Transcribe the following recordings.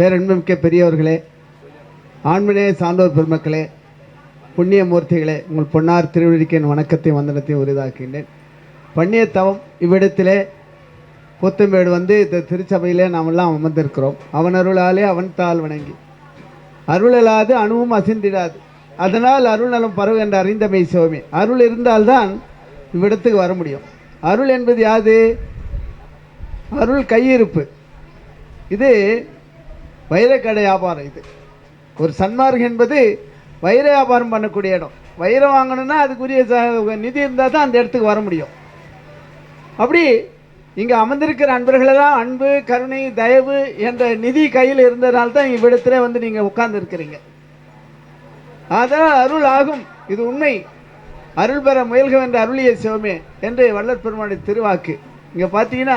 பேரன்புமிக்க பெரியவர்களே ஆண்மனே சான்றோர் பெருமக்களே புண்ணிய மூர்த்திகளே உங்கள் பொன்னார் திருவிழிக்கின் வணக்கத்தை வந்தனத்தையும் உரிதாக்கின்றேன் பண்ணிய தவம் இவ்விடத்திலே புத்தம்பேடு வந்து இந்த திருச்சபையிலே நாமெல்லாம் அமர்ந்திருக்கிறோம். அவன் அருளாலே அவன் தாள் வணங்கி. அருளலாது அணுவும் அசிந்திடாது. அதனால் அருள் நலம் பரவு என்று அறிந்தமை சிவமே அருள் இருந்தால்தான் இவ்விடத்துக்கு வர முடியும். அருள் என்பது யாது? அருள் கையிருப்பு. இது வைரக்கடை வியாபாரம் இது. ஒரு சன்மார்க் என்பது வைர வியாபாரம் பண்ணக்கூடிய இடம். வைரம் வாங்கணும்னா அதுக்குரிய ச- நிதி இருந்தால் தான் அந்த இடத்துக்கு வர முடியும். அப்படி இங்கே அமர்ந்திருக்கிற அன்பர்களெல்லாம் அன்பு கருணை தயவு என்ற நிதி கையில் இருந்ததுனால தான் இவ்விடத்தில் வந்து நீங்கள் உட்கார்ந்துருக்கிறீங்க. அதனால் அருள் ஆகும். இது உண்மை. அருள் பெற முயல்க என்ற அருளிய சிவமே. என்று வல்லற்பெருமானுடைய திருவாக்கு. இங்கே பார்த்தீங்கன்னா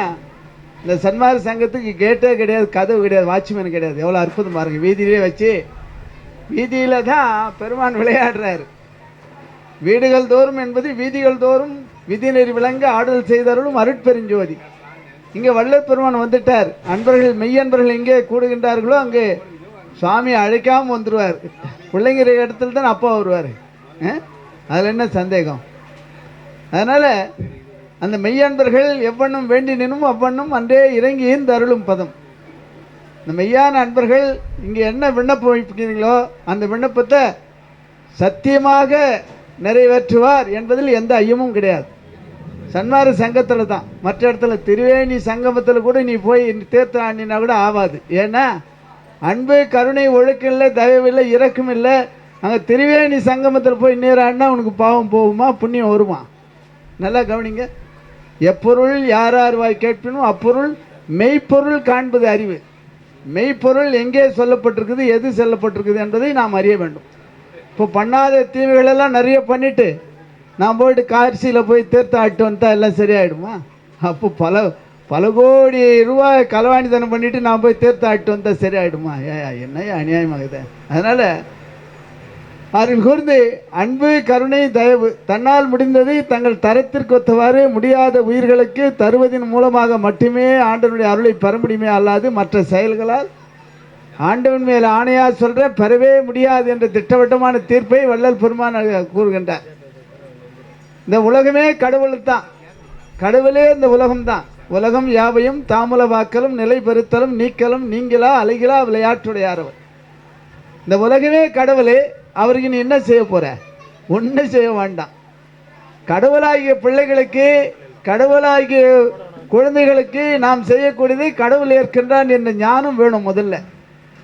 இந்த சன்மார்க்க சங்கத்துக்கு கேட்டே கிடையாது கதவு கிடையாது வாட்ச்மேன் கிடையாது. எவ்வளோ அற்புதம் பாருங்க வீதியிலே வச்சு வீதியில் தான் பெருமான் விளையாடுறாரு. வீடுகள் தோறும் என்பது வீதிகள் தோறும் விதிநெறி விளங்க ஆடல் செய்தவர்களும் அருட்பெருஞ்சோதி. இங்கே வள்ளல் பெருமான் வந்துட்டார். அன்பர்கள் மெய்யன்பர்கள் எங்கே கூடுகின்றார்களோ அங்கே சுவாமி அழைக்காமல் வந்துடுவார் பிள்ளைங்கிற இடத்துல தான் அப்பா வருவார். அதில் என்ன சந்தேகம்? அதனால் அந்த மெய்யன்பர்கள் எவ்வண்ணம் வேண்டினும் அவ்வண்ணும் அன்றே இறங்கியும் தருளும் பதம். இந்த மெய்யான அன்பர்கள் இங்கே என்ன விண்ணப்பம் வைக்கிறீங்களோ அந்த விண்ணப்பத்தை சத்தியமாக நிறைவேற்றுவார் என்பதில் எந்த ஐயமும் கிடையாது. சன்மார சங்கத்தில் தான். மற்ற இடத்துல திருவேணி சங்கமத்தில் கூட நீ போய் தீர்த்தம் ஆண்டினா கூட ஆகாது ஏன்னா அன்பு கருணை ஒழுக்கம் இல்லை தயவில்லை இல்லை இல்லை. அங்கே திருவேணி சங்கமத்தில் போய் நீராடினா உனக்கு பாவம் போகுமா புண்ணியம் வருமா? நல்லா கவனிங்க. எப்பொருள் யார் யார் வாய் கேட்பினும் அப்பொருள் மெய்ப்பொருள் காண்பது அறிவு. மெய்ப்பொருள் எங்கே சொல்லப்பட்டிருக்குது எது சொல்லப்பட்டிருக்குது என்பதை நாம் அறிய வேண்டும். இப்போ பண்ணாத தீமைகளெல்லாம் நிறைய பண்ணிவிட்டு நான் போயிட்டு காட்சியில் போய் தீர்த்தம் ஆட்டு வந்தா எல்லாம் சரியாயிடுமா? அப்போ பல பல கோடி ரூபாய் களவாணித்தனம் பண்ணிவிட்டு நான் போய் தீர்த்தம் ஆட்டு வந்தா சரியாயிடுமா? ஏ என்னையா அநியாயமாகுது? அதனால் அதில் கூர்ந்து அன்பு கருணை தயவு தன்னால் முடிந்ததை தங்கள் தரத்திற்கு ஒத்தவாறு முடியாத உயிர்களுக்கு தருவதன் மூலமாக மட்டுமே ஆண்டவனுடைய அருளை பெற முடியுமே அல்லாது மற்ற செயல்களால்? ஆண்டவன் மேல் ஆணையா சொல்ற பெறவே முடியாது என்ற திட்டவட்டமான தீர்ப்பை வள்ளல் பெருமான் கூறுகின்றார். இந்த உலகமே கடவுள் தான். கடவுளே இந்த உலகம்தான் உலகம் யாவையும் தாமுல வாக்கலும் நிலை பெறுத்தலும் நீக்கலும் நீங்களா அழகிலா விளையாட்டுடையாரவர் இந்த உலகமே கடவுளே. அவருக்கு நீ என்ன செய்ய போற? ஒன்றும் செய்ய வேண்டாம். கடவுளாகிய பிள்ளைகளுக்கு கடவுளாகிய குழந்தைகளுக்கு நாம் செய்யக்கூடியதை கடவுள் ஏற்கின்றான் என்ற ஞானம் வேணும் முதல்ல.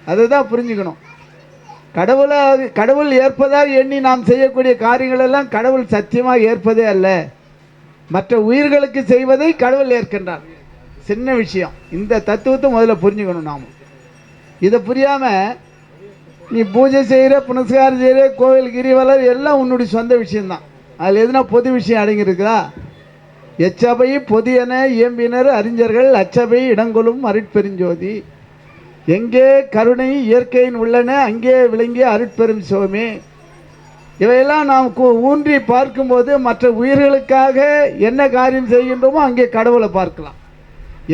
அதுதான் புரிஞ்சுக்கணும். கடவுளாக கடவுள் ஏற்பதாக எண்ணி நாம் செய்யக்கூடிய காரியங்கள் எல்லாம் கடவுள் சத்தியமாக ஏற்பதே அல்ல. மற்ற உயிர்களுக்கு செய்வதை கடவுள் ஏற்கின்றான் சின்ன விஷயம். இந்த தத்துவத்தை முதல்ல புரிஞ்சுக்கணும் நாம். இதை புரியாமல் நீ பூஜை செய்கிற புனஸ்காரம் செய்கிற கோவில் கிரிவலர் எல்லாம் உன்னுடைய சொந்த விஷயம்தான். அதில் எதுனா பொது விஷயம் அடங்கியிருக்குதா? எச்சபை பொது என இயம்பினர் அறிஞர்கள் அச்சபை இடங்கொலும் அருட்பெருஞ்சோதி. எங்கே கருணை இயற்கையின் உள்ளன அங்கே விளங்கிய அருட்பெரும் சுவாமி இவையெல்லாம் நாம் ஊன்றி பார்க்கும்போது மற்ற உயிர்களுக்காக என்ன காரியம் செய்கின்றோமோ அங்கே கடவுளை பார்க்கலாம்.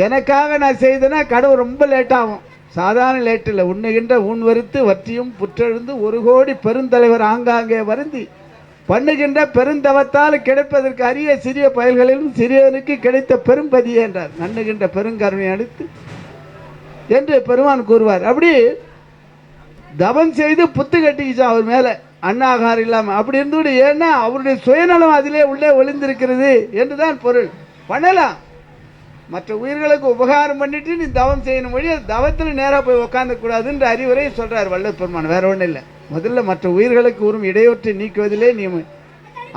எனக்காக நான் செய்தேன்னா கடவுள் ரொம்ப லேட்டாகும். சாதாரண லேட்டில் உண்ணுகின்ற உன் வருத்து வற்றியும் புற்றெழுந்து ஒரு கோடி பெருந்தலைவர் ஆங்காங்கே வருந்தி பண்ணுகின்ற பெருந்தவத்தால் கிடைப்பதற்கு அரிய சிறிய பயல்களிலும் சிறியவனுக்கு கிடைத்த பெரும்பதியே என்றார். நண்ணுகின்ற பெருங்கருணை அடுத்து என்று பெருமான் கூறுவார். அப்படி தவம் செய்து புத்து கட்டிக்கிச்சான் அவர் மேலே அண்ணாகார் இல்லாமல் அப்படி இருந்துவிடு ஏன்னா அவருடைய சுயநலம் அதிலே உள்ளே ஒளிந்திருக்கிறது என்று தான் பொருள். பண்ணலாம். மற்ற உயிர்களுக்கு உபகாரம் பண்ணிட்டு நீ தவம் செய்யணும் வழி தவத்தில் நேராக போய் உக்காந்துக்கூடாதுன்ற அறிவுரை சொல்கிறார் வல்லற் பெருமான். வேற ஒன்றும் இல்லை. முதல்ல மற்ற உயிர்களுக்கு உறும் இடையூற்றை நீக்குவதிலே நீ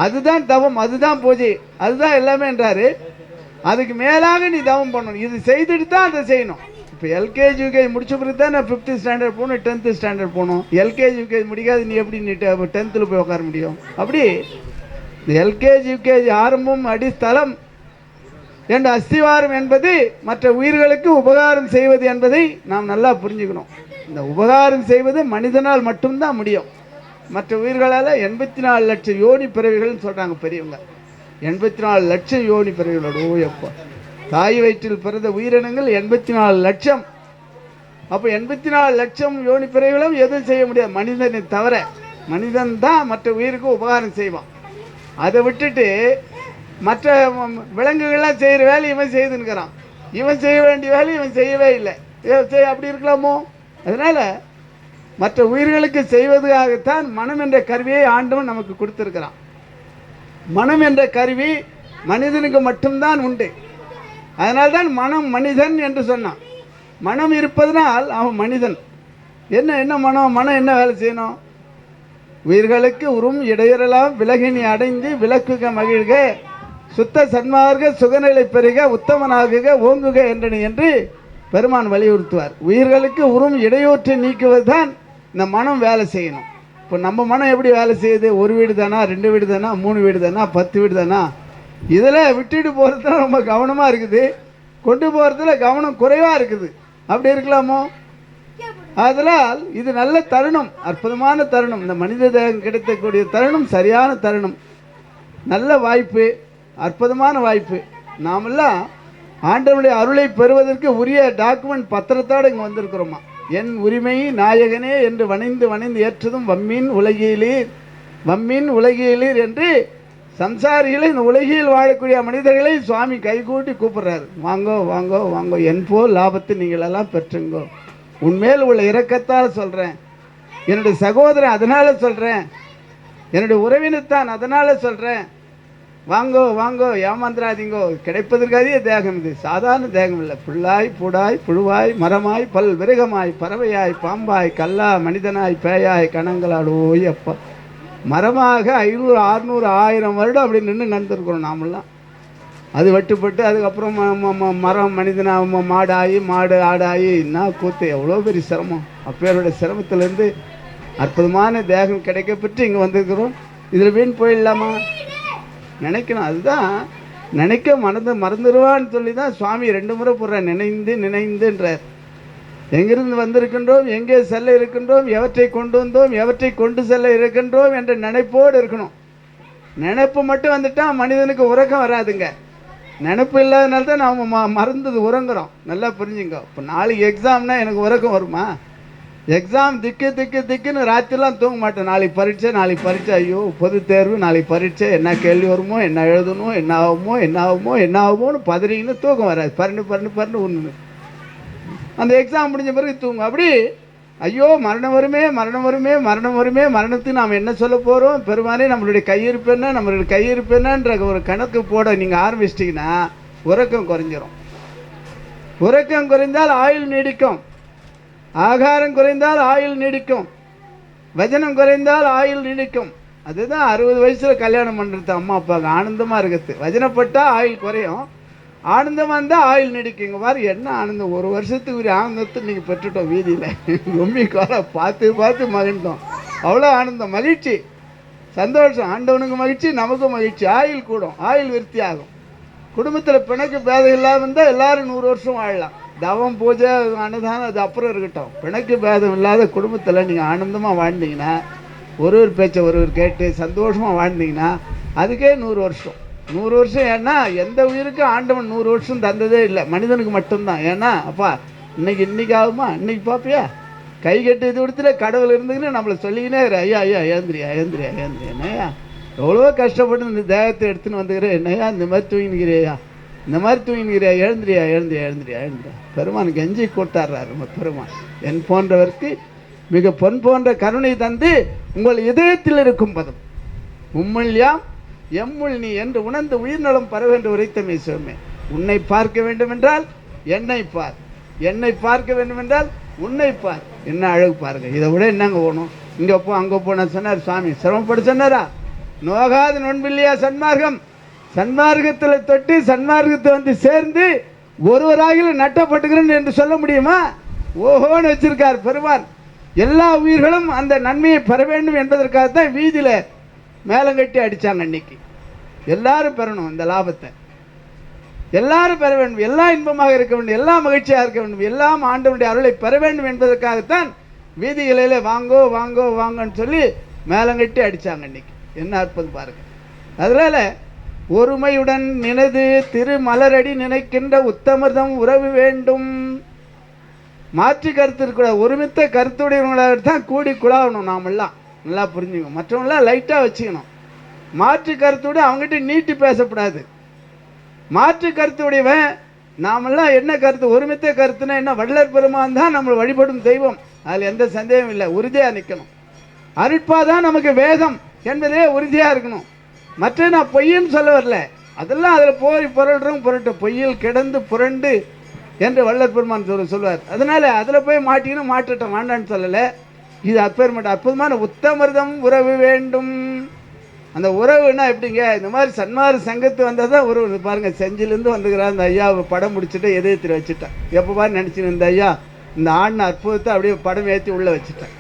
அதுதான் தவம் அதுதான் பூஜை அதுதான் எல்லாமே என்றார். அதுக்கு மேலாக நீ தவம் பண்ணணும். இது செய்துட்டு தான் அதை செய்யணும். இப்போ எல்கேஜி யூகேஜி முடிச்ச பிறகு தான் நான் ஃபிஃப்த்து ஸ்டாண்டர்ட் போகணும். டென்த்து ஸ்டாண்டர்ட் போகணும் எல்கேஜி யூகேஜி முடிக்காது நீ எப்படி நீ டென்த்தில் போய் உட்கார முடியும்? அப்படி. இந்த எல்கேஜி யூகேஜி ஆரம்பம் அடித்தளம் என்ற அஸ்திவாரம் என்பது மற்ற உயிர்களுக்கு உபகாரம் செய்வது என்பதை நாம் நல்லா புரிஞ்சுக்கணும். இந்த உபகாரம் செய்வது மனிதனால் மட்டும்தான் முடியும். மற்ற உயிர்களால் எண்பத்தி நாலு லட்சம் யோனி பிறவிகள்னு சொல்கிறாங்க பெரியவங்க. எண்பத்தி நாலு லட்சம் யோனி பிறவிகளோட ஓயப்போ. தாய் வயிற்றில் பிறந்த உயிரினங்கள் எண்பத்தி நாலு லட்சம். அப்போ எண்பத்தி நாலு லட்சம் யோனி பிறவிகளும் எதுவும் செய்ய முடியாது. மனிதனை தவிர மனிதன் தான் மற்ற உயிருக்கு உபகாரம் செய்வான். அதை விட்டுட்டு மற்ற விலங்குகள்லாம் செய்கிற வேலையை இவன் செய்துன்னுக்கிறான். இவன் செய்ய வேண்டிய வேலையை இவன் செய்யவே இல்லை. செய் அப்படி இருக்கலாமோ? அதனால் மற்ற உயிர்களுக்கு செய்வதற்காகத்தான் மனம் என்ற கருவியை ஆண்டவன் நமக்கு கொடுத்துருக்கிறான். மனம் என்ற கருவி மனிதனுக்கு மட்டும்தான் உண்டு. அதனால்தான் மனம் மனிதன் என்று சொன்னான். மனம் இருப்பதனால் அவன் மனிதன். என்ன என்ன மனம்? மனம் என்ன வேலை செய்யணும்? உயிர்களுக்கு உறும் இடையறலாம் விலகினி அடைந்து விளக்குக மகிழ்க. சுத்த சன்மார்க்க சுகநிலை பெருக உத்தமனாகுக ஓங்குக என்றனி என்று பெருமான் வலியுறுத்துவார். உயிர்களுக்கு உறும் இடையூற்றை நீக்குவதுதான் இந்த மனம் வேலை செய்யணும். இப்போ நம்ம மனம் எப்படி வேலை செய்யுது? ஒரு வீடு தானா ரெண்டு வீடு தானா மூணு வீடு தானா பத்து வீடு தானா? இதில் விட்டுட்டு தான் ரொம்ப கவனமாக இருக்குது. கொண்டு போகிறதுல கவனம் குறைவாக இருக்குது. அப்படி இருக்கலாமோ? அதனால் இது நல்ல தருணம் அற்புதமான தருணம். இந்த மனித தேகம் கிடைக்கக்கூடிய தருணம் சரியான தருணம். நல்ல வாய்ப்பு. அற்புதமான வாய்ப்பு. நாமெல்லாம் ஆண்டவனுடைய அருளை பெறுவதற்கு உரிய டாக்குமெண்ட் பத்திரத்தோடு இங்கே வந்திருக்கிறோமா. என் உரிமை நாயகனே என்று வணிந்து வணிந்து ஏற்றதும் வம்மின் உலகியலீர் வம்மின் உலகியலீர் என்று சம்சாரிகளை இந்த உலகில் வாழக்கூடிய மனிதர்களை சுவாமி கைகூட்டி கூப்பிடுறாரு. வாங்கோ வாங்கோ வாங்கோ என் போல் லாபத்தை நீங்களெல்லாம் பெற்றுங்கோ. உன்மேல் உள்ள இரக்கத்தால் சொல்கிறேன் என்னுடைய சகோதரன் அதனால் சொல்கிறேன் என்னுடைய உறவினத்தான் அதனால் சொல்கிறேன் வாங்கோ வாங்கோ ஏமாந்துராதீங்கோ கிடைப்பதற்காகவே தேகம் இது. சாதாரண தேகம் இல்லை. புல்லாய் பூடாய் புழுவாய் மரமாய் பல் விரகமாய் பறவையாய் பாம்பாய் கல்லா மனிதனாய் பேயாய் கணங்களாடுவோய் அப்பா. மரமாக ஐநூறு அறுநூறு ஆயிரம் வருடம் அப்படி நின்று நடந்திருக்கிறோம் நாமெல்லாம். அது வெட்டுப்பட்டு அதுக்கப்புறம் ம- ம- மரம் மனிதனாக ம- மாடாகி மாடு ஆடாகி என்ன கூத்து. எவ்வளோ பெரிய சிரமம். அப்பேருடைய சிரமத்திலேருந்து அற்புதமான தேகம் கிடைக்கப்பட்டு இங்கே வந்திருக்கிறோம். இதில் வீண் போயிடலாமா? நினைக்கணும். அதுதான் நினைக்க மறந்து மறந்துடுவான்னு சொல்லி தான் சுவாமி ரெண்டு முறை போடுற நினைந்து நினைந்துன்றார் எங்கிருந்து வந்திருக்கின்றோம்? எங்கே செல்ல இருக்கின்றோம்? எவற்றை கொண்டு வந்தோம்? எவற்றை கொண்டு செல்ல இருக்கின்றோம் என்ற நினைப்போடு இருக்கணும். நினைப்பு மட்டும் வந்துட்டால் மனிதனுக்கு உறக்கம் வராதுங்க. நினைப்பு இல்லாதனால தான் நாம் ம மறந்தது உறங்குறோம். நல்லா புரிஞ்சுங்க. இப்போ நாளைக்கு எக்ஸாம்னால் எனக்கு உறக்கம் வருமா? எக்ஸாம் திக்கு திக்கு திக்குன்னு ராத்திரிலாம் தூங்க மாட்டேன். நாளைக்கு பரீட்சை நாளைக்கு பரீட்சை. ஐயோ பொது தேர்வு நாளைக்கு பரீட்சை. என்ன கேள்வி வருமோ என்ன எழுதணும் என்ன ஆகுமோ என்ன ஆகுமோ என்ன ஆகுமோன்னு பதறிங்கன்னு தூக்கம் வராது. பரண்டு பரண்டு பரண்டு ஒன்று அந்த எக்ஸாம் முடிஞ்ச பிறகு தூங்கும் அப்படி ஐயோ மரணம் வருமே மரணம் வருமே மரணம் வருமே மரணத்துக்கு நாம் என்ன சொல்ல போகிறோம் பெருமானே நம்மளுடைய கையிருப்பு என்ன? நம்மளுடைய கையிருப்பு என்னன்ற ஒரு கணக்கு போட நீங்கள் ஆரம்பிச்சிட்டிங்கன்னா உறக்கம் குறைஞ்சிரும். உறக்கம் குறைந்தால் ஆயுள் நீடிக்கும். ஆகாரம் குறைந்தால் ஆயுள் நீடிக்கும். வஜனம் குறைந்தால் ஆயுள் நீடிக்கும். அதுதான் அறுபது வயசில் கல்யாணம் பண்ணுறது அம்மா அப்பாவுக்கு ஆனந்தமாக இருக்குது வஜனப்பட்டால் ஆயுள் குறையும். ஆனந்தமாக இருந்தால் ஆயுள் நீடிக்குங்க. இங்கே பாரு என்ன ஆனந்தம்? ஒரு வருஷத்துக்கு ஒரு ஆனந்தத்தை நீங்கள் பெற்றுட்டோம் வீதியில். கும்மி கோலை பார்த்து பார்த்து மகிழ்ந்தோம். அவ்வளோ ஆனந்தம். மகிழ்ச்சி. சந்தோஷம். ஆண்டவனுக்கு மகிழ்ச்சி நமக்கும் மகிழ்ச்சி. ஆயுள் கூடும். ஆயுள் விருத்தி ஆகும் குடும்பத்தில் பிணக்கு பேதம் இல்லாமல் இருந்தால் எல்லாரும் நூறு வருஷம் வாழலாம். தவம் பூஜை அன்னதானம் அது அப்புறம் இருக்கட்டும். பிணக்கு பேதம் இல்லாத குடும்பத்தில் நீங்கள் ஆனந்தமாக வாழ்ந்தீங்கன்னா ஒரு ஒரு பேச்சை ஒருவர் கேட்டு சந்தோஷமாக வாழ்ந்தீங்கன்னா அதுக்கே நூறு வருஷம். நூறு வருஷம் ஏன்னா எந்த உயிருக்கும் ஆண்டவன் நூறு வருஷம் தந்ததே இல்லை. மனிதனுக்கு மட்டும்தான். ஏன்னா அப்பா இன்னைக்கு இன்னைக்கு ஆகுமா இன்னைக்கு பார்ப்பியா கை கட்டி இது கொடுத்துட்டு கடவுள் இருந்துக்குன்னு நம்மளை சொல்லிக்கினே ஐயா ஐயா ஏந்திரியா ஏந்திரியா ஏந்திரியா என்னையா எவ்வளோ கஷ்டப்பட்டு இந்த தேகத்தை எடுத்துன்னு வந்துக்கிறேன். என்னையா இந்த மாதிரி தூங்கினுக்கிறேயா இந்த மாதிரி தூங்கினுக்கிறியா எழுந்திரியா எழுந்திரியா எழுந்திரியா எழுந்திரியா. பெருமான் கெஞ்சி கூட்டாடுறாரு நம்ம பெருமான் என் போன்றவருக்கு மிக பொன் போன்ற கருணை தந்து உங்கள் இதயத்தில் இருக்கும் பதம் உம்முள்யாம் எம்முள் நீ என்று உணர்ந்து உயிர்நலம் பரவ என்று உரைத்தமே சிவமே. உன்னை பார்க்க வேண்டுமென்றால் என்னை பார். என்னை பார்க்க வேண்டுமென்றால் உன்னை பார். என்ன அழகு பாருங்க. இதை விட என்னங்க போகணும் இங்கே போ அங்கே போன சொன்னார் சுவாமி சிரமப்பட சொன்னாரா? நோகாத நோன்பில்லையா சன்மார்க்கம்? சன்மார்க்கத்தில் தொட்டு சன்மார்க்கத்தை வந்து சேர்ந்து ஒருவராக நட்டப்பட்டுக்கிறேன் என்று சொல்ல முடியுமா? ஓஹோன்னு வச்சிருக்கார் பெருமான். எல்லா உயிர்களும் அந்த நன்மையை பெற வேண்டும் என்பதற்காக தான் வீதியில் மேலங்கட்டி அடித்தாங்க அன்னைக்கு. எல்லாரும் பெறணும் இந்த லாபத்தை. எல்லாரும் பெற வேண்டும். எல்லா இன்பமாக இருக்க வேண்டும். எல்லா மகிழ்ச்சியாக இருக்க வேண்டும். எல்லாம் ஆண்டவனுடைய அருளை பெற வேண்டும் என்பதற்காகத்தான் வீதிகளில் வாங்கோ வாங்கோ வாங்கன்னு சொல்லி மேலங்கட்டி அடித்தாங்க அன்னைக்கு. என்ன அற்புதம் பாருங்க. அதனால ஒருமையுடன் நினது திருமலரடி நினைக்கின்ற உத்தமர்தம் உறவு வேண்டும். மாற்று கருத்து இருக்கக்கூடாது ஒருமித்த கருத்துடையவங்களாக தான் கூடி குழாவணும் நாமெல்லாம். நல்லா புரிஞ்சுக்கணும் மற்றவங்களாம் லைட்டாக வச்சுக்கணும். மாற்று கருத்தோடு அவங்ககிட்ட நீட்டி பேசக்கூடாது மாற்று கருத்துடையவன் நாமெல்லாம் என்ன கருத்து ஒருமித்த கருத்துனா என்ன வள்ளல் பெருமான் தான் நம்ம வழிபடும் தெய்வம். அதில் எந்த சந்தேகமும் இல்லை. உறுதியாக நிற்கணும் அருட்பா தான் நமக்கு வேதம் என்பதே உறுதியாக இருக்கணும். மற்ற நான் பொய்ன்னு சொல்ல வரல. அதெல்லாம் அதில் போய் புரள்றோம் புரட்டு. பொய்யில் கிடந்து புரண்டு என்று வள்ளல் பெருமான் சொல்ல சொல்லுவார் அதனால் அதில் போய் மாட்டிக்கணும் மாட்டுட்டோம் வேண்டான்னு சொல்லலை. இது அப்பேற்பட்ட அற்புதமான உத்தமிர்தம் உறவு வேண்டும். அந்த உறவுன்னா எப்படிங்க? இந்த மாதிரி சன்மார சங்கத்து வந்தால் தான் உறவு பாருங்கள் செஞ்சிலேருந்து வந்துக்கிறார். அந்த ஐயா படம் முடிச்சுட்டு எதிர்த்து வச்சுட்டேன். எப்போ பாரு நினச்சின்னு இந்த ஐயா இந்த ஆடின அற்புதத்தை அப்படியே படம் ஏற்றி உள்ளே வச்சுட்டேன்.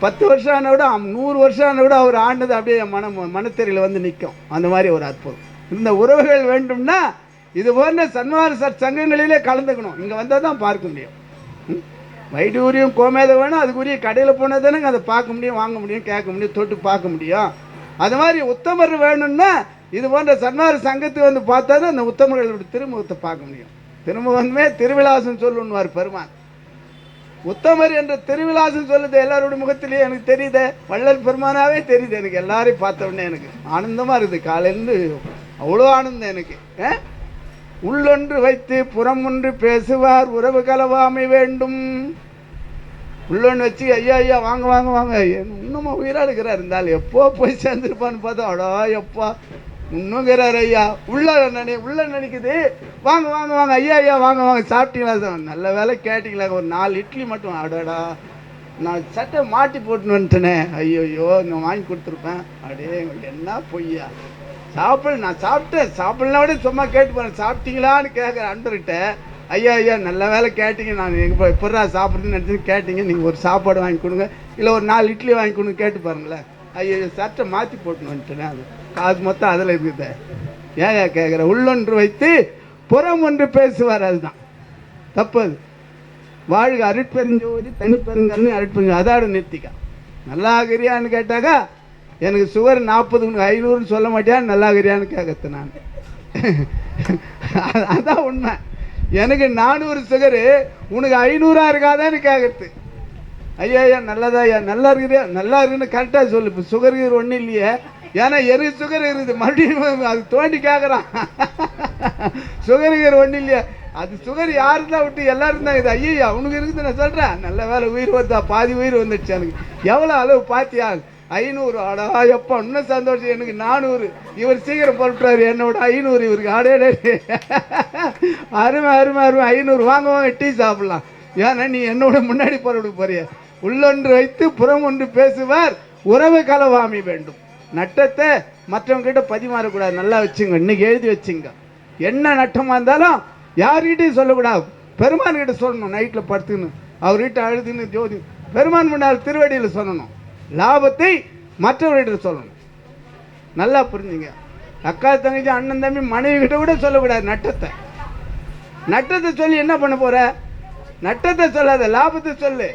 பத்து வருஷம் ஆன விட நூறு வருஷம் ஆன விட அவர் ஆண்டது அப்படியே மன மனத்தெரியில் வந்து நிற்கும் அந்த மாதிரி ஒரு அற்புதம். இந்த உறவுகள் வேண்டும்னா இது போன்ற சன்மார ச சங்கங்களிலே கலந்துக்கணும். இங்கே வந்தால் தான் பார்க்க முடியும். ம்? வைடூரியம் கோமேதை வேணும். அதுக்குரிய கடையில் போனால் தானே அதை பார்க்க முடியும் வாங்க முடியும் கேட்க முடியும் தொட்டு பார்க்க முடியும். அது மாதிரி உத்தமர் வேணும்னா இது போன்ற சன்மார சங்கத்துக்கு வந்து பார்த்தா தான் அந்த உத்தமர்களோட திருமுகத்தை பார்க்க முடியும். திருமுகமே திருவிழாசம் சொல்லுன்னுவார் பெருமான். உத்தமர் என்ற திருவிழாசம் சொல்லுது எல்லாரோட முகத்திலேயே எனக்கு தெரியுதே. வள்ளல் பெருமானாவே தெரியுது எனக்கு. எல்லாரையும் பார்த்த உடனே எனக்கு ஆனந்தமாக இருக்குது. காலையிலேருந்து அவ்வளோ ஆனந்தம் எனக்கு. உள்ளொன்று வைத்து புறம் ஒன்று பேசுவார். உறவு கலவாமை வேண்டும். உள்ளொன்று வச்சு ஐயா ஐயா வாங்க வாங்க வாங்க. இன்னுமா உயிராக இருக்கிறார். இருந்தாலும் எப்போ போய் சேர்ந்துருப்பான்னு பார்த்தா அடா எப்பா. இன்னுங்கிறார் ஐயா உள்ள நினை உள்ள நினைக்குது. வாங்க வாங்க வாங்க ஐயா ஐயா வாங்க வாங்க சாப்பிட்டீங்களா? சார் நல்ல வேலை கேட்டிங்களா? ஒரு நாலு இட்லி மட்டும் அடடா. நான் சட்டை மாட்டி போட்டுன்னு வந்துட்டேனே. ஐயோ நான் வாங்கி கொடுத்துருப்பேன். அப்படியே என்ன பொய்யா? சாப்பிட நான் சாப்பிட்டேன். சாப்பிடலாம் விட சும்மா கேட்டு போகிறேன் சாப்பிட்டீங்களான்னு கேட்குற அன்பர்கிட்ட. ஐயா ஐயா நல்ல வேலை கேட்டீங்க. நான் எங்கே எப்படா சாப்பிட்றதுன்னு நினச்சி கேட்டீங்க. நீங்கள் ஒரு சாப்பாடு வாங்கி கொடுங்க. இல்லை ஒரு நாலு இட்லி வாங்கி கொடுங்க கேட்டு பாருங்களேன். ஐயோ சட்டை மாற்றி போட்டுன்னு வந்துட்டேனே. அது காசு மொத்தம் அதில் இருக்குது. ஏன் கேட்குற உள்ளொன்று வைத்து புறம் ஒன்று பேசுவார் அதுதான். தப்பு அது வாழ்க அருட்பெருஞ்சோதி தனிப்பெருங்கன்னு அருட்பெருங்க அதாடு நிறுத்திக்கா நல்லா ஆகிறியான்னு கேட்டாக்கா எனக்கு சுகர் நாற்பது உனக்கு ஐநூறுன்னு சொல்ல மாட்டியா? நல்லா ஆகிறியான்னு கேட்கறது நான். அதான் உண்மை. எனக்கு நானூறு சுகரு உனக்கு ஐநூறா இருக்காதான்னு கேட்கறது ஐயா ஐயா நல்லதா ஐயா நல்லா இருக்கிறியா நல்லா இருக்குன்னு கரெக்டாக சொல்லு. இப்போ சுகர் ஒன்றும் இல்லையே. ஏன்னா எரு சுகர் இருக்குது மறுபடியும் அது தோண்டி கேட்குறான் சுகர் ஒன்றும் இல்லையா. அது சுகர் யாரு தான் விட்டு எல்லாரும் தான் இது. ஐயா அவனுக்கு இருக்குது நான் சொல்கிறேன் நல்ல வேலை உயிர் வந்தா பாதி உயிர் வந்துடுச்சு எனக்கு. எவ்வளோ அளவு பார்த்தியா ஐநூறு. ஆடா எப்போ இன்னும் சந்தோஷம். எனக்கு நானூறு. இவர் சீக்கிரம் புறப்பட்டாரு. என்னோட ஐநூறு. இவருக்கு ஆடே அருமை அருமை அருமை. ஐநூறு. வாங்க வாங்க டீ சாப்பிடலாம். ஏன்னா நீ என்னோட முன்னாடி புறப்பட்டு போறிய. உள்ளொன்று வைத்து புறம் ஒன்று பேசுவார். உறவு கலவாமி வேண்டும். நட்டத்தை மற்றவங்ககிட்ட பதிமாறக்கூடாது. நல்லா வச்சுங்க. இன்னைக்கு எழுதி வச்சுங்க. என்ன நட்டமாக இருந்தாலும் யார்கிட்டையும் சொல்லக்கூடாது. பெருமான் கிட்ட சொல்லணும். நைட்டில் படுத்துன்னு. அவர்கிட்ட அழுதுன்னு ஜோதி. பெருமான் முன்னால் திருவடியில் சொல்லணும். லாபத்தை மற்றவர்கிட்ட சொல்லணும். நல்லா புரிஞ்சுங்க. அக்கா தங்கச்சி அண்ணன் தம்பி மனைவி கிட்ட கூட சொல்லக்கூடாது நட்டத்தை. நட்டத்தை சொல்லி என்ன பண்ண போகிற நட்டத்தை சொல்லாத லாபத்தை சொல்லு.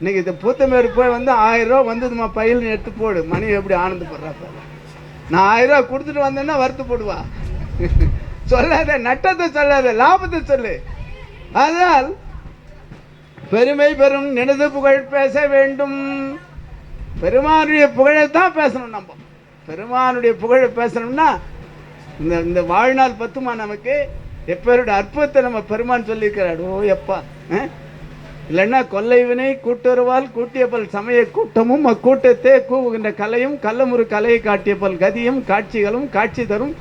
இன்னைக்கு இந்த பூத்தமேடு போய் வந்து ஆயிரம் ரூபா வந்ததுமா பையில் எடுத்து போடு. மணி எப்படி ஆனந்தப்படுறாப்ப. நான் ஆயிரம் ரூபா கொடுத்துட்டு வந்தேன்னா வருத்து போடுவா. சொல்லாத நட்டத்தை சொல்லாத லாபத்தை சொல்லு. அதனால் பெருமை பெறும் நினது புகழ் பேச வேண்டும். பெருமானுடைய புகழைத்தான் பேசணும் நம்ம. பெருமானுடைய புகழை பேசணும்னா இந்த இந்த வாழ்நாள் பத்துமா நமக்கு? எப்பேருடைய அற்புதத்தை நம்ம பெருமான் சொல்லியிருக்கிறார்? ஓ எப்பா ஆ? இல்லைன்னா கொல்லைவினை கூட்டுறவால் கூட்டிய பல் சமய கூட்டமும் அக்கூட்டத்தே கூவுகின்ற கலையும் கள்ளமுறு கலையை காட்டிய பல் கதியும் காட்சிகளும் காட்சி தரும்.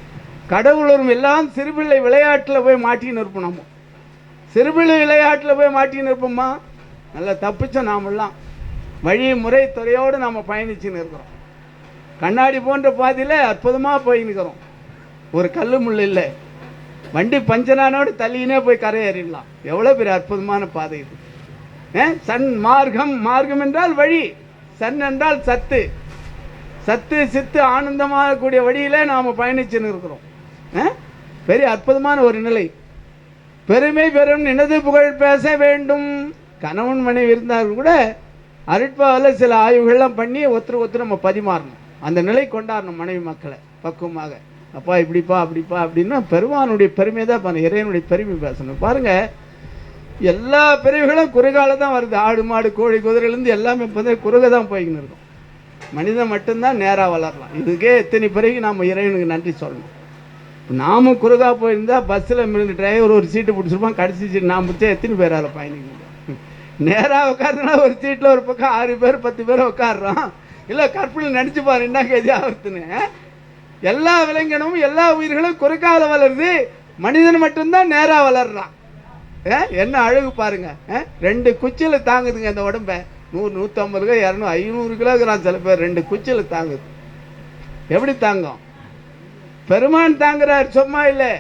கடவுளரும் எல்லாம் சிறுபிள்ளை விளையாட்டில் போய் மாட்டின்னு இருப்போம் நம்ம சிறுபிள்ளை விளையாட்டில் போய் மாட்டின்னு இருப்போம்மா நல்லா தப்பிச்சோம் நாமெல்லாம் வழி முறை துறையோடு நாம் பயணிச்சுன்னு இருக்கிறோம் கண்ணாடி போன்ற பாதையில் அற்புதமாக போயின்னுக்கிறோம் ஒரு கல்லு முள் இல்லை. வண்டி பஞ்சனானோடு தள்ளினே போய் கரையேறிடலாம். எவ்வளோ பெரிய அற்புதமான பாதை இது. சன் மார்க்கம் மார்க்கம் என்றால் வழி. சன் என்றால் சத்து. சத்து சித்து ஆனந்தமாக கூடிய நாம் பயணிச்சுன்னு இருக்கிறோம். பெரிய அற்புதமான ஒரு நிலை. பெருமை பெறும் நினது புகழ் பேச வேண்டும். கணவன் மனைவி இருந்தாலும் கூட அருட்பாவில் சில ஆய்வுகள்லாம் பண்ணி ஒருத்தர் ஒருத்தர் நம்ம பரிமாறணும் அந்த நிலை கொண்டாடணும் மனைவி மக்களை பக்குவமாக. அப்பா இப்படிப்பா அப்படிப்பா அப்படின்னா பெருமானுடைய பெருமை தான் இறைவனுடைய பெருமை பேசணும். பாருங்கள் எல்லா பிரிவுகளும் குறுகால தான் வருது. ஆடு மாடு கோழி குதிரையிலேருந்து எல்லாமே இப்போ வந்து குறுக தான் போய்க்கின்னு இருக்கும். மனிதன் மட்டும்தான் நேராக வளரலாம். இதுக்கே எத்தனை பிறகு நாம் இறைவனுக்கு நன்றி சொல்லணும். நாமும் குறுகா போயிருந்தால் பஸ்ஸில் இருந்து டிரைவர் ஒரு சீட்டு பிடிச்சிருப்பான். கடைசி சீட்டு நான் பிடிச்சா எத்தனை பேரால் பயணிக்க நேராக உட்காந்துனா ஒரு சீட்டில் ஒரு பக்கம் ஆறு பேர் பத்து பேர் உட்காடுறோம் இல்லை கற்பனை நினச்சி பாரு என்ன கதி ஆகுதுன்னு. எல்லா விலங்கினமும் எல்லா உயிர்களும் குறுக்கால வளருது. மனிதன் மட்டும்தான் நேராக வளர்றான். என்ன அழகு பாருங்க. ரெண்டு குச்சியில் தாங்குதுங்க இந்த உடம்ப. நூறு நூற்றம்பது கிலோ இரநூறு ஐநூறு கிலோகிராம் சில பேர் ரெண்டு குச்சியில் தாங்குது. எப்படி தாங்கும்? பெருமான் தாங்குறார் சும்மா இல்லை.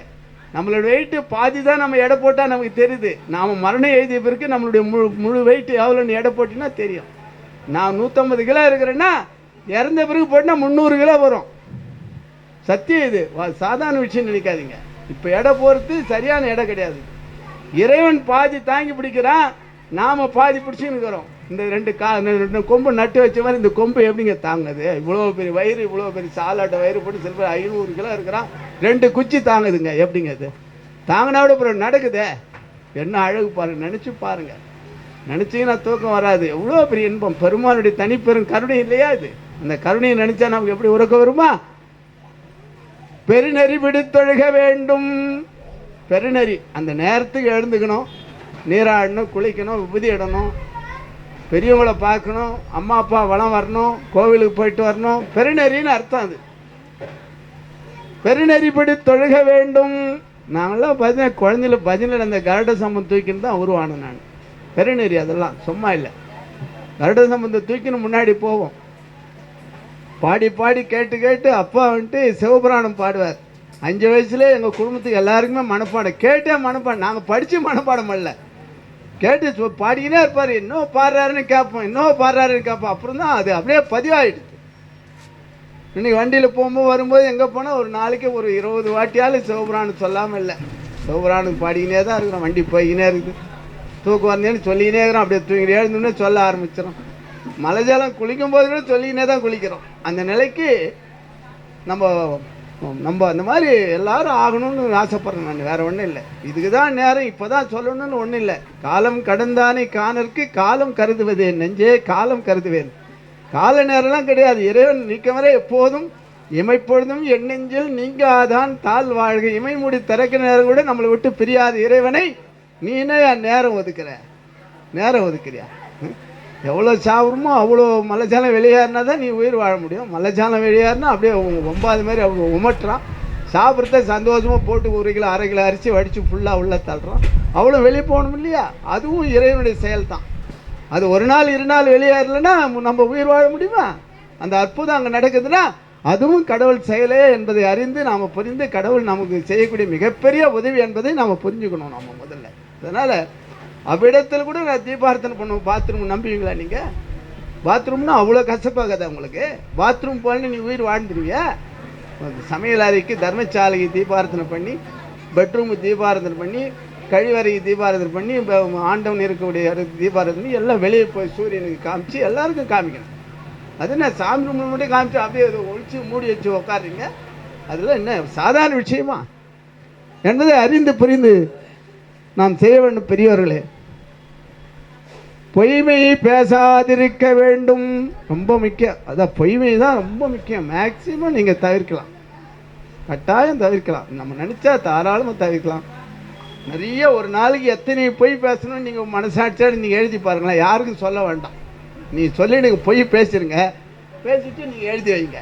நம்மளோட வெயிட்டு பாதி தான் நம்ம எடை போட்டால் நமக்கு தெரியுது. நாம் மரணம் எழுதிய பிறகு நம்மளுடைய முழு முழு வெயிட்டு எவ்வளோன்னு எடை போட்டினா தெரியும். நான் நூற்றம்பது கிலோ இருக்கிறேன்னா இறந்த பிறகு போட்டால் முந்நூறு கிலோ வரும். சத்தியம் இது. சாதாரண விஷயம் நினைக்காதீங்க. இப்போ எடை போகிறது சரியான இடம் கிடையாது. இறைவன் பாதி தாங்கி பிடிக்கிறான் நாம் பாதி பிடிச்சின்னு இருக்கிறோம் இந்த ரெண்டு கா ரெண்டு கொம்பு நட்டு வச்ச மாதிரி இந்த கொம்பு எப்படிங்க தாங்குது? இவ்வளோ பெரிய வயிறு இவ்வளோ பெரிய சாலாட்ட வயிறு போட்டு சில பேர் ஐநூறு கிலோ இருக்கிறான். ரெண்டு குச்சி தாங்குதுங்க எப்படிங்க அது? தாங்கினா விட அப்புறம் நடக்குதே? என்ன அழகு பாருங்க நினச்சி பாருங்க. நினச்சிங்கன்னா தூக்கம் வராது. எவ்வளோ பெரிய இன்பம். பெருமானுடைய தனிப்பெரும் கருணை இல்லையா இது? அந்த கருணையை நினச்சா நமக்கு எப்படி உறக்க வருமா? பெருநெறி விடுத்தொழுக வேண்டும். பெருநெறி அந்த நேரத்துக்கு எழுந்துக்கணும் நீராடணும் குளிக்கணும் விபதி இடணும் பெரியவங்கள பார்க்கணும் அம்மா அப்பா வளம் வரணும் கோவிலுக்கு போயிட்டு வரணும். பெருநெறின்னு அர்த்தம் அது. பெருநெறிப்படி தொழுக வேண்டும். நாங்களாம் பார்த்தீங்கன்னா குழந்தையில பஜனையில் அந்த கருட சம்பந்தம் தூக்கின்னு தான் உருவானேன் நான். பெருநெறி அதெல்லாம் சும்மா இல்லை. கருட சம்பந்தம் தூக்கின்னு முன்னாடி போவோம். பாடி பாடி கேட்டு கேட்டு அப்பா வந்துட்டு சிவபுராணம் பாடுவார். அஞ்சு வயசுல எங்கள் குடும்பத்துக்கு எல்லாருக்குமே மனப்பாடம். கேட்டே மனப்பாடம். நாங்கள் படித்து மனப்பாடம் பண்ணல. கேட்டு பாடிக்கினே இருப்பார். இன்னும் பாடுறாருன்னு கேட்போம் இன்னும் பாடுறாருன்னு கேட்போம் அப்புறம் தான் அது அப்படியே பதிவாயிடுது. இன்னைக்கு வண்டியில் போகும்போது வரும்போது எங்கே போனால் ஒரு நாளைக்கு ஒரு இருபது வாட்டியாலும் சிவபுராணம் சொல்லாமல் இல்லை. சிவபுராணம் பாடிக்கினே தான் இருக்கிறோம். வண்டி போய்கினே இருக்குது. தூக்கு வந்தேன்னு சொல்லிக்கினே இருக்கிறோம். அப்படியே தூங்கி எழுந்தோடனே சொல்ல ஆரம்பிச்சிடும் மலை ஜலம் குளிக்கும் போது கூட சொல்லிக்கினே தான் குளிக்கிறோம். அந்த நிலைக்கு நம்ம நம்ம அந்த மாதிரி எல்லாரும் ஆகணும்னு ஆசைப்படுறேன் நான் வேற ஒன்றும் இல்லை. இதுக்கு தான் நேரம் இப்போ தான் சொல்லணும்னு ஒன்றும் இல்லை. காலம் கடந்தானே காணற்கு காலம் கருதுவதேன் நெஞ்சே காலம் கருதுவேன். கால நேரம்லாம் கிடையாது. இறைவன் நீக்கம் வரை எப்போதும் இமைப்பொழுதும் என் நெஞ்சில் நீங்காதான் தாழ் வாழ்க. இமை மூடி திறக்க நேரம் கூட நம்மளை விட்டு பிரியாத. இறைவனை நீனே நேரம் ஒதுக்குற? நேரம் ஒதுக்குறியா? எவ்வளோ சாப்பிட்றமோ அவ்வளோ மலைச்சாலம் வெளியேறினா தான் நீ உயிர் வாழ முடியும். மலைச்சாலம் வெளியேறினா அப்படியே உ- ஒம்பாது மாதிரி அவ்வளோ உமட்டுறான். சாப்பிட்றத சந்தோஷமாக போட்டு ஒரு கிலோ அரை கிலோ அரிசி வடித்து ஃபுல்லாக உள்ளே தள்ளுறோம் அவ்வளோ வெளியே போகணும் இல்லையா? அதுவும் இறைவனுடைய செயல் தான் அது ஒரு நாள் இரு நாள் வெளியேறலைன்னா நம்ம உயிர் வாழ முடியுமா? அந்த அற்புதம் அங்கே நடக்குதுன்னா அதுவும் கடவுள் செயலே என்பதை அறிந்து நாம் புரிந்து கடவுள் நமக்கு செய்யக்கூடிய மிகப்பெரிய உதவி என்பதை நாம் புரிஞ்சுக்கணும் நம்ம முதல்ல. அதனால் அவ்விடத்தில் கூட நான் தீபார்த்தனை பண்ணுவோம். பாத்ரூம் நம்புவீங்களா நீங்கள் பாத்ரூம்னா அவ்வளோ கஷ்டப்பாகாதா உங்களுக்கு? பாத்ரூம் போன நீங்கள் உயிர் வாழ்ந்துருவியா சமையலறைக்கு சமையல் அறைக்கு தர்மசாலைக்கு தீபார்த்தனை பண்ணி பெட்ரூமுக்கு தீபாரதனை பண்ணி கழிவறைக்கு தீபாரதனை பண்ணி இப்போ ஆண்டவன் இருக்கக்கூடிய இடத்துக்கு தீபாரதனை பண்ணி எல்லாம் வெளியே போய் சூரியனுக்கு காமிச்சு எல்லாருக்கும் காமிக்கணும். அது என்ன சாமி ரூமில் மட்டும் காமிச்சு அப்படியே அதை ஒழிச்சு மூடி வச்சு உட்காருங்க அதெல்லாம் என்ன சாதாரண விஷயமா? என்பதை அறிந்து புரிந்து நாம் செய்ய வேண்டும் பெரியவர்களே பொய்மையை பேசாதிருக்க வேண்டும். ரொம்ப முக்கியம். அதான் பொய்மை தான் ரொம்ப முக்கியம். மேக்சிமம் நீங்கள் தவிர்க்கலாம். கட்டாயம் தவிர்க்கலாம். நம்ம நினச்சா தாராளமாக தவிர்க்கலாம். நிறைய ஒரு நாளைக்கு எத்தனை பொய் பேசணும்னு நீங்கள் மனசாட்சியாக நீங்கள் எழுதி பாருங்களேன். யாருக்கும் சொல்ல வேண்டாம். நீ சொல்லி நீங்கள் பொய் பேசிடுங்க பேசிட்டு நீங்கள் எழுதி வைங்க.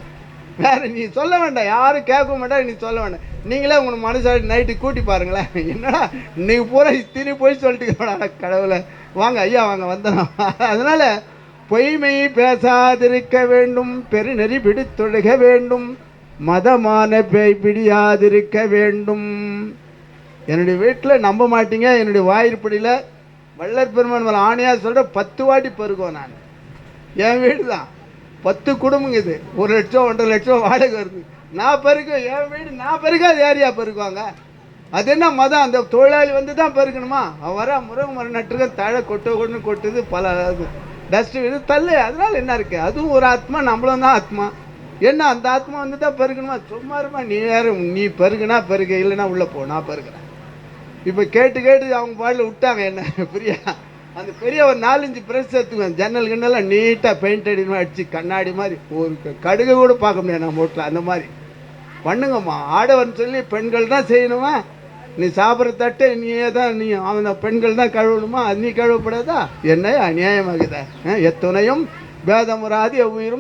வேறு நீ சொல்ல வேண்டாம். யாரும் கேட்க மாட்டாங்க நீ சொல்ல வேண்டாம். நீங்களே உங்களை மனசாடி நைட்டு கூட்டி பாருங்களேன். என்னடா இன்றைக்கி பூரா திரும்பி போய் சொல்லிட்டு கடவுளை. வாங்க ஐயா வாங்க வந்தோம் அதனால் பொய்மை பேசாதிருக்க வேண்டும் பெருநெறி பிடித்தொழுக வேண்டும் மதமான பேய் பிடியாதிருக்க வேண்டும். என்னுடைய வீட்டில் நம்ப மாட்டீங்க என்னுடைய வாயிற்படியில் வள்ளற் பெருமான் மேலே ஆணையாக சொல்கிற பத்து வாட்டி பெருக்குவேன் நான். என் வீடு தான் பத்து குடும்பங்க இது. ஒரு லட்சம் ஒன்றரை லட்சம் வாடகை வருது. நான் பெருக்கும் என் வீடு நான் பெருக்காது ஏரியா பெருக்குவாங்க அது என்ன மதம்? அந்த தொழிலாளி வந்து தான் பெருக்கணுமா அவன் வர முருங்கை மரம் நட்டுருக்க தழை கொட்டு கொண்டு கொட்டுது பல டஸ்ட் இது தள்ளு. அதனால என்ன இருக்கு? அதுவும் ஒரு ஆத்மா நம்மளும் தான் ஆத்மா. என்ன அந்த ஆத்மா வந்து தான் பெருக்கணுமா சும்மா இருமா நீ வேற நீ பெருகுனா பெருக இல்லைன்னா உள்ளே போ நான் பெருக்கிறேன் இப்போ கேட்டு கேட்டு அவங்க பாடல விட்டாங்க என்ன பிரியா? அந்த பெரிய ஒரு நாலஞ்சு பிரஸ் எடுத்துக்குவேன் ஜன்னல் கிண்ணெல்லாம் நீட்டாக பெயிண்ட் அடி அடிச்சு கண்ணாடி மாதிரி ஒரு கடுகு கூட பார்க்க முடியாது நம்ம வீட்டில் அந்த மாதிரி. பண்ணுங்கம்மா. ஆடவன் சொல்லி பெண்கள் தான் செய்யணுமா? நீ சாப்பிட்ற தட்டு நீயே தான் நீ அவன் பெண்கள் தான் கழுவணுமா? அது நீ கழுவப்படாதா? என்ன அநியாயமாகுதா எத்துணையும் பேதமுறாதி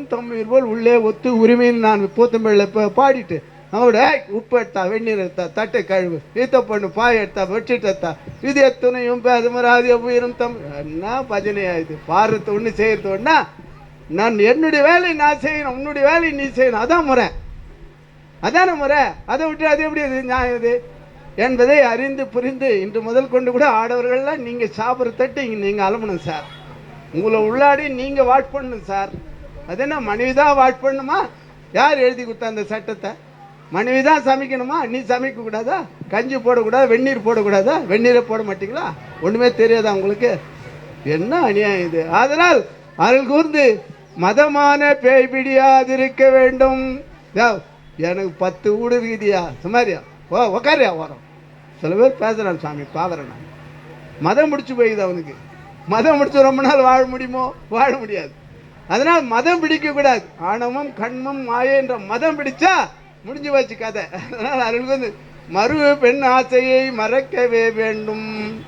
தம் உயிர் போல் உள்ளே ஒத்து உரிமைன்னு நான் பூத்தமிழில் இப்போ பாடிட்டு அவட உப்பு எடுத்தா வெந்நீர் எடுத்தா தட்டை கழுவு ஈத்த பொண்ணு பாய் எடுத்தா வெட்டிட்டு எடுத்தா இது எத்துணையும் பேதமுறாதி உயிரும் தம் என்ன பஜனையா இது பாடுறது ஒன்று செய்யறது ஒன்றா நான் என்னுடைய வேலையை நான் செய்யணும் உன்னுடைய வேலையை நீ செய்யணும். அதான் முறை. அதான முறை. அதை விட்டு அது எப்படி இது? நியாயம் இது? என்பதை அறிந்து புரிந்து இன்று முதல் கொண்டு கூட ஆடவர்கள்லாம் நீங்கள் சாப்பிட்ற தட்டு இங்கே நீங்கள் அலம்பணும் சார். உங்களை உள்ளாடி நீங்கள் வாட் பண்ணணும் சார். அது என்ன மனைவி தான் வாட் பண்ணணுமா யார் எழுதி கொடுத்தா அந்த சட்டத்தை? மனைவி தான் சமைக்கணுமா? நீ சமைக்க கூடாதா? கஞ்சி போடக்கூடாதா? வெந்நீர் போடக்கூடாதா? வெந்நீரை போட மாட்டீங்களா? ஒன்றுமே தெரியாதா உங்களுக்கு? என்ன அநியாயம் இது? அதனால் அருள் கூர்ந்து மதமான பேய் பிடியாதிருக்க வேண்டும். எனக்கு பத்து வீடு இருக்குதியா சுமாரியா ஓ உக்காரியா வரோம் சில பேர் பேசுகிறான் சாமி பார்க்குறேன் நான் மதம் முடிச்சு போயிடுது அவனுக்கு. மதம் முடிச்சு ரொம்ப நாள் வாழ முடியுமோ? வாழ முடியாது. அதனால் மதம் பிடிக்கக்கூடாது. ஆணவம் கண்மம் மாயை என்ற மதம் பிடிச்சா முடிஞ்சு போச்சு கதை. அதனால் அருள் வந்து மறு பெண் ஆசையை மறக்கவே வேண்டும்.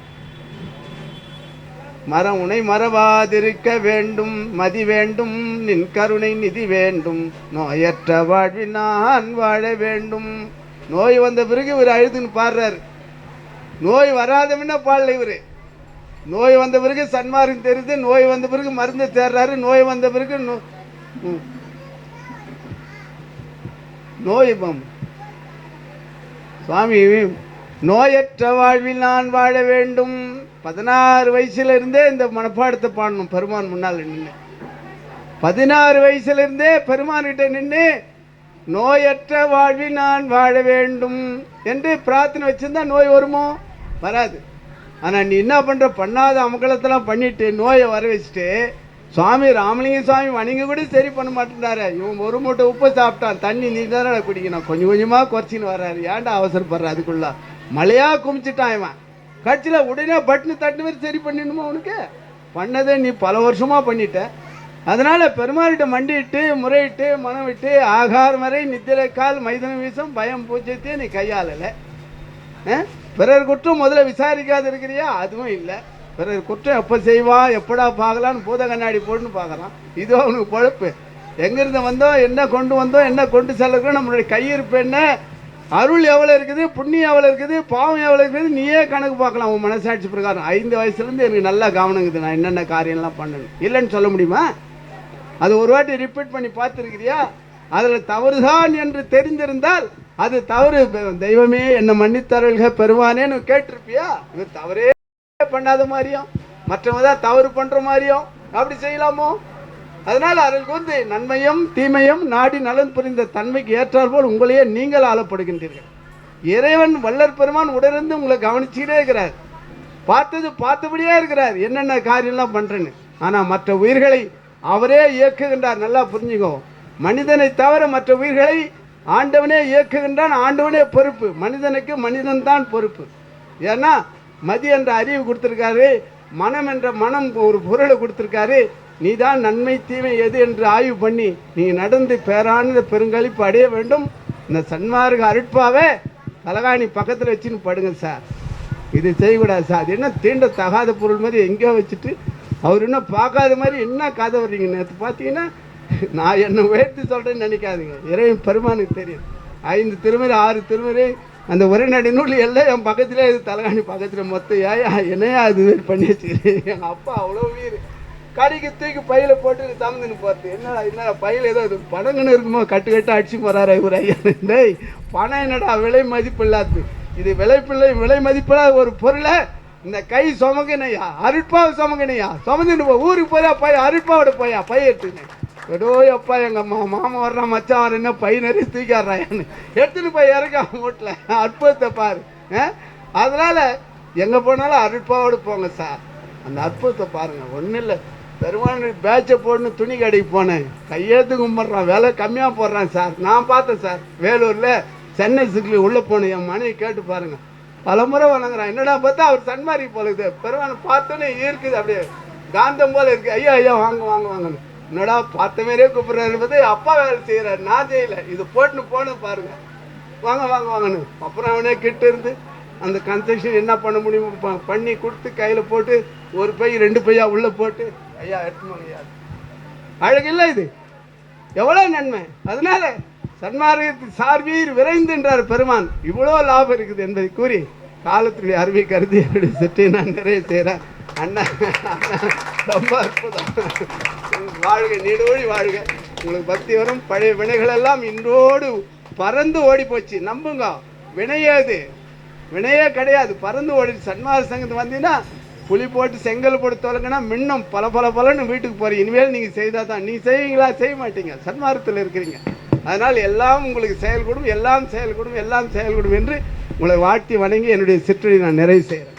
மரம் உனை மறவாதிருக்க வேண்டும். மதி வேண்டும். நின் கருணை நிதி வேண்டும். நோயற்ற வாழ்வில் நான் வாழ வேண்டும். நோய் வந்த பிறகு இவர் அழுதுன்னு பாடுறாரு. நோய் வராதவன பாடல இவரு. நோய் வந்த பிறகு சன்மார்க்கம் தெரிந்து நோய் வந்த பிறகு மருந்து தேடுறாரு. நோய் வந்த பிறகு நோ- நோய் பம் சுவாமி நோயற்ற வாழ்வில் நான் வாழ வேண்டும். பதினாறு வயசுல இருந்தே இந்த மனப்பாடத்தை பாடணும் பெருமான் முன்னால் நின்று பதினாறு வயசுல இருந்தே பெருமான்கிட்ட நின்று நோயற்ற வாழ்வில் நான் வாழ வேண்டும் என்று பிரார்த்தனை வச்சிருந்தா நோய் வருமோ? வராது. ஆனால் நீ என்ன பண்ணுற பண்ணாத அமக்கலத்தெல்லாம் பண்ணிட்டு நோயை வர வச்சுட்டு சுவாமி ராமலிங்க சுவாமி வணிக கூட சரி பண்ண மாட்டேன்றாரு. இவன் ஒரு மூட்டை உப்பு சாப்பிட்டான். தண்ணி நீ தானே குடிக்கணும். கொஞ்சம் கொஞ்சமாக குறைச்சின்னு வர்றாரு. ஏன்டா அவசரப்படுற அதுக்குள்ள? மழையா குமிச்சிட்டான் இவன். கட்சியில் உடனே பட்டுனு தட்டு மாதிரி சரி பண்ணிடணுமா உனக்கு பண்ணதை நீ பல வருஷமாக பண்ணிட்ட. அதனால் பெருமாள்கிட்ட மண்டிட்டு முறையிட்டு மனம் விட்டு ஆகார் வரை நித்திரை கால் மைதன வீசம் பயம் பூஜ்யத்தையே நீ கையாளலை. பிறர் குற்றம் முதல்ல விசாரிக்காத இருக்கிறியா அதுவும் இல்லை. பிறகு குற்றம் எப்போ செய்வா எப்படா பார்க்கலான்னு பூத கண்ணாடி போட்டுன்னு பார்க்கலாம். இது அவனுக்கு பொழப்பு. எங்கேருந்து வந்தோம் என்ன கொண்டு வந்தோம் என்ன கொண்டு செல்லணும் நம்மளுடைய கையிருப்பு என்ன? அருள் எவ்வளோ இருக்குது? புண்ணியம் எவ்வளோ இருக்குது? பாவம் எவ்வளோ இருக்குது? நீயே கணக்கு பார்க்கலாம். உன் மனசாட்சி பிரகாரம். ஐந்து வயசுலேருந்து எனக்கு நல்லா கவனம் இருக்குது. நான் என்னென்ன காரியம்லாம் பண்ணணும். இல்லைன்னு சொல்ல முடியுமா? அது ஒரு வாட்டி ரிப்பீட் பண்ணி பார்த்துருக்கிறியா? அதில் தவறுதான் என்று தெரிந்திருந்தால் அது தவறு. தெய்வமே என்னை மன்னித்தருள்க பெறுவானேன்னு கேட்டிருப்பியா? இவர் தவறே பண்ணாத மாதிரியும் மற்றவங்க தான் தவறு பண்ற மாதிரியும் அப்படி செய்யலாமோ? அதனால் அதற்கு வந்து நன்மையும் தீமையும் நாடி நலன் புரிந்த தன்மைக்கு ஏற்றால் போல் உங்களையே நீங்கள் ஆளப்படுகின்றீர்கள். இறைவன் வள்ளற் பெருமான் உடனிருந்து உங்களை கவனிச்சுக்கிட்டே இருக்கிறார். பார்த்தது பார்த்தபடியே இருக்கிறார். என்னென்ன காரியம்லாம் பண்றேன்னு. ஆனா மற்ற உயிர்களை அவரே இயக்குகின்றார். நல்லா புரிஞ்சுக்கோ. மனிதனை தவிர மற்ற உயிர்களை ஆண்டவனே இயக்குகின்றான். ஆண்டவனே பொறுப்பு. மனிதனுக்கு மனிதன்தான் பொறுப்பு. ஏன்னா மதி என்ற அறிவு கொடுத்துருக்காரு மனம் என்ற மனம் ஒரு பொருளை கொடுத்துருக்காரு நீ தான் நன்மை தீமை எது என்று ஆய்வு பண்ணி நீ நடந்து பேரானந்த பெருங்களிப்பு அடைய வேண்டும். இந்த சன்மார்க அருட்பாவை தலகாணி பக்கத்தில் வச்சுன்னு படுங்க சார். இது செய்யக்கூடாது சார். அது என்ன தீண்ட தகாத பொருள் மாதிரி எங்கேயோ வச்சுட்டு அவர் இன்னும் பார்க்காத மாதிரி என்ன கதை வர்றீங்க? நேற்று பார்த்தீங்கன்னா நான் என்ன உயர்த்தி சொல்கிறேன்னு நினைக்காதீங்க. இறைவன் பெருமானுக்கு தெரியும். ஐந்து திருமுறை ஆறு திருமுறை அந்த உரைநடை நூல் எல்லாம் என் பக்கத்திலே இது தலைகாணி பக்கத்தில் மொத்தம் ஏயா என்னையா இது மாதிரி பண்ணி வச்சுக்கிறேன் எங்கள் அப்பா அவ்வளோ உயிர். கடைக்கு தூக்கி பையில போட்டு தமந்துன்னு போகிறது என்னடா என்ன பையில ஏதோ இது பணங்கன்னு இருக்குமோ? கட்டு கட்டு அடிச்சு போறாரு இவர் ஐயா. டேய் பணம் என்னடா விலை மதிப்பு இல்லாது இது விலைப்பிள்ளை விலை மதிப்பில்லாத ஒரு பொருளை இந்த கை சுமங்கினையா அருட்பாவை சுமங்கினையா சுமந்துட்டு போ ஊருக்கு போயா பைய அருட்பாவோட போயா பைய எடுத்துக்கினேன் எடோ அப்பா எங்கள் மா மாமா வர்றான் மச்சான் வர என்ன பை நிறைய தூக்கிடுறான்னு எடுத்துன்னு போய் இறக்கான் வீட்டில். அற்புதத்தை பாரு. ஆ? எங்கே போனாலும் அருட்பாவோடு போங்க சார். அந்த அற்புதத்தை பாருங்க. ஒன்றும் இல்லை. பெருமாள் பேட்சை போடணும் துணி கடைக்கு போனேன். கையெழுத்து கும்பிட்றான் விலை கம்மியாக போடுறான் சார். நான் பார்த்தேன் சார். வேலூரில் சென்னை சிக்கில் உள்ளே போனேன். என் மனைவி கேட்டு பாருங்க. பலமுறை வணங்குறான். என்னடா பார்த்தா அவர் சன்மாரி போலுது பெருமானை பார்த்தோன்னே ஈர்க்குது அப்படியே. காந்தம் போல இருக்குது ஐயா ஐயா வாங்க வாங்க வாங்கன்னு. என்னடா பார்த்த மாரியே கூப்பிட்றாரு பார்த்து அப்பா வேலை செய்கிறாரு நான் செய்யலை. இது போட்டுன்னு போனது பாருங்க. வாங்க வாங்க வாங்கன்னு. அப்புறம் அவனே கிட்ட இருந்து அந்த கன்ஸ்ட்ரக்ஷன் என்ன பண்ண முடியுமோ? பண்ணி கொடுத்து கையில் போட்டு ஒரு பை ரெண்டு பையா உள்ளே போட்டு ஐயா எடுத்துன்னு வாங்க ஐயா. அழகில்லை இது. எவ்வளோ நன்மை. அதனால சன்மார்க்கத்தில் சார்பீர் விரைந்துன்றார் பெருமான். இவ்வளோ லாபம் இருக்குது என்பதை கூறி காலத்துடைய அருமை கருதி என்னுடைய சற்றை நான் நிறைய செய்கிறேன். அண்ணா அண்ணா, ரொம்ப அற்புதம். வாழ்க நீடோடி வாழ்க. உங்களுக்கு பக்தி வரும். பழைய வினைகளெல்லாம் இன்றோடு பறந்து ஓடி போச்சு நம்புங்க வினையாது வினையே கிடையாது. பறந்து ஓடி சன்மார சங்கத்து வந்தீங்கன்னா புளி போட்டு செங்கல் போட்டு தொலைங்கன்னா மின்னம். பல பல பலன்னு வீட்டுக்கு போகிறீங்க இனிமேல் நீங்கள் செய்தால் தான். நீங்கள் செய்வீங்களா? செய்ய மாட்டீங்க. சன்மார்க்கத்தில் இருக்கிறீங்க. அதனால் எல்லாம் உங்களுக்கு செயல்கூடும் எல்லாம் செயல்கூடும் எல்லாம் செயல்கூடும் என்று உங்களை வாழ்த்தி வணங்கி என்னுடைய சிற்றடி நான் நிறைவு செய்கிறேன்.